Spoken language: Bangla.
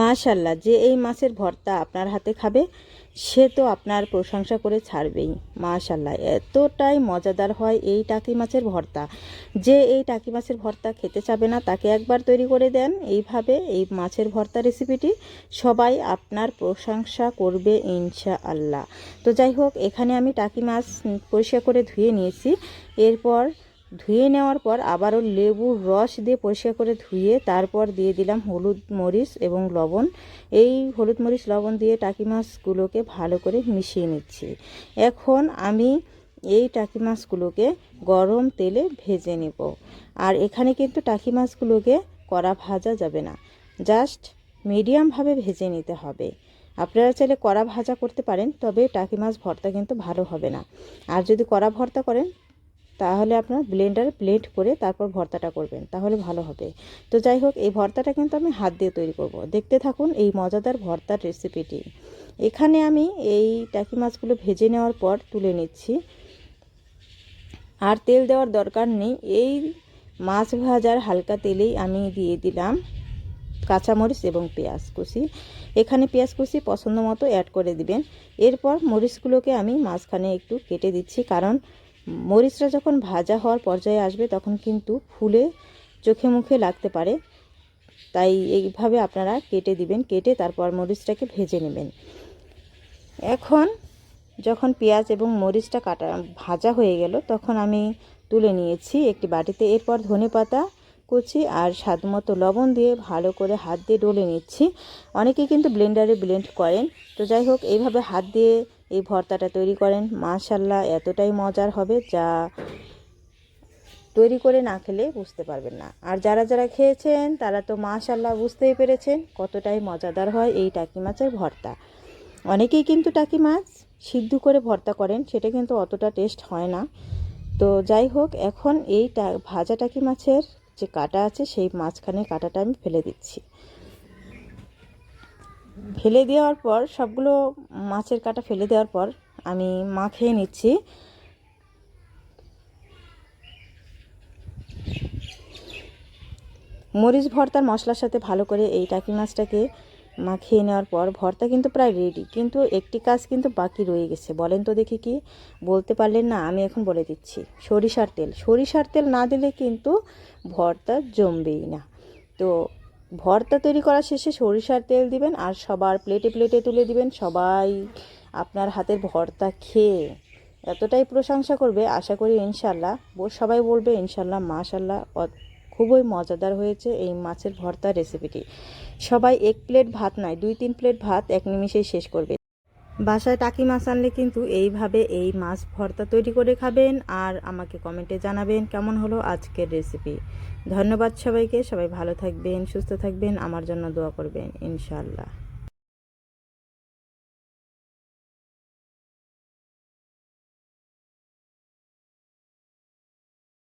মাশাল্লাহ, যে এই মাছের ভর্তা আপনার হাতে খাবে, সে তো আপনার প্রশংসা করে ছাড়বেই, মাশাল্লাহ। এতটাই মজাদার হয় এই টাকি মাছের ভর্তা। যে এই টাকি মাছের ভর্তা খেতে চাবে না, তাকে একবার তৈরি করে দেন। এইভাবে এই মাছের ভর্তা রেসিপিটি সবাই আপনার প্রশংসা করবে ইনশা আল্লাহ তো যাই হোক, এখানে আমি টাকি মাছ পরিষ্কার করে ধুয়ে নিয়েছি। এরপর ধুয়ে নেওয়ার পর আবারও লেবুর রস দিয়ে পরিষ্কার করে ধুয়ে তারপর দিয়ে দিলাম হলুদ মরিচ এবং লবণ। এই হলুদ মরিচ, লবণ দিয়ে টাকি মাছগুলোকে ভালো করে মিশিয়ে নিচ্ছি। এখন আমি এই টাকি মাছগুলোকে গরম তেলে ভেজে নেব। আর এখানে কিন্তু টাকি মাছগুলোকে কড়া ভাজা যাবে না। জাস্ট মিডিয়ামভাবে ভেজে নিতে হবে। আপনারা চাইলে কড়া ভাজা করতে পারেন, তবে টাকি মাছ ভর্তা কিন্তু ভালো হবে না। আর যদি কড়া ভর্তা করেন তাহলে আপনার ব্লেন্ডারে ব্লেন্ড করে তারপর ভর্তাটা করবেন, তাহলে ভালো হবে। তো যাই হোক, এই ভর্তাটা কিন্তু আমি হাত দিয়ে তৈরি করব। দেখতে থাকুন এই মজাদার ভর্তার রেসিপিটি এখানে আমি এই টাকি মাছগুলো ভেজে নেওয়ার পর তুলে নিচ্ছি। আর তেল দেওয়ার দরকার নেই, এই মাছ ভাজার হালকা তেলেই আমি দিয়ে দিলাম কাঁচামরিচ এবং পেঁয়াজ কুচি। এখানে পেঁয়াজ কুচি পছন্দ মতো অ্যাড করে দিবেন। এরপর মরিচগুলোকে আমি মাঝখানে একটু কেটে দিচ্ছি, কারণ মরিচটা যখন ভাজা হওয়ার পর্যায়ে আসবে, তখন কিন্তু ফুলে চোখে মুখে লাগতে পারে। তাই এইভাবে আপনারা কেটে দিবেন, কেটে তারপর মরিচটাকে ভেজে নেবেন। এখন যখন পেঁয়াজ এবং মরিচটা কাটা, ভাজা হয়ে গেল, তখন আমি তুলে নিয়েছি একটি বাটিতে। এরপর ধনে পাতা কুচি আর স্বাদ মতো লবণ দিয়ে ভালো করে হাত দিয়ে ডলে নিচ্ছি। অনেকে কিন্তু ব্লেন্ডারে ব্লেন্ড করেন। তো যাই হোক, এইভাবে হাত দিয়ে এই ভর্তাটা তৈরি করেন। মাশাল্লাহ এতটাই মজার হবে যা তৈরি করে না খেলে বুঝতে পারবেন না। আর যারা যারা খেয়েছেন, তারা তো মাশাল্লাহ বুঝতেই পেরেছেন কতটাই মজাদার হয় এই টাকি মাছের ভর্তা। অনেকেই কিন্তু টাকি মাছ সিদ্ধ করে ভর্তা করেন, সেটা কিন্তু অতটা টেস্ট হয় না। তো যাই হোক, এখন এই ভাজা টাকি মাছের যে কাটা আছে, সেই মাঝখানে কাটাটা আমি ফেলে দিচ্ছি। ফেলে দেওয়ার পর, সবগুলো মাছের কাটা ফেলে দেওয়ার পর আমি মাখিয়ে নিচ্ছি। মরিচ ভর্তার মশলার সাথে ভালো করে এই টাকি মাছটাকে মাখিয়ে নেওয়ার পর ভর্তা কিন্তু প্রায় রেডি কিন্তু একটি কাজ কিন্তু বাকি রয়ে গেছে। বলেন তো দেখি কি? বলতে পারলেন না, আমি এখন বলে দিচ্ছি। সরিষার তেল। সরিষার তেল না দিলে কিন্তু ভর্তা জমবেই না। তো ভর্তা তৈরি করার শেষে সরিষার তেল দিবেন আর সবার প্লেটে প্লেটে তুলে দিবেন। সবাই আপনার হাতের ভর্তা খেয়ে এতটাই প্রশংসা করবে, আশা করি ইনশাল্লাহ সবাই বলবে ইনশাল্লাহ, মাশাল্লাহ খুবই মজাদার হয়েছে এই মাছের ভর্তা রেসিপিটি সবাই এক প্লেট ভাত নয় দুই তিন প্লেট ভাত এক নিমিষেই শেষ করবে। বাসায় টাকি মাছ আনলে কিন্তু এইভাবে এই মাছ ভর্তা তৈরি করে খাবেন আর আমাকে কমেন্টে জানাবেন কেমন হলো আজকের রেসিপি ধন্যবাদ সবাইকে, সবাই ভালো থাকবেন, সুস্থ থাকবেন, আমার জন্য দোয়া করবেন, ইনশাআল্লাহ।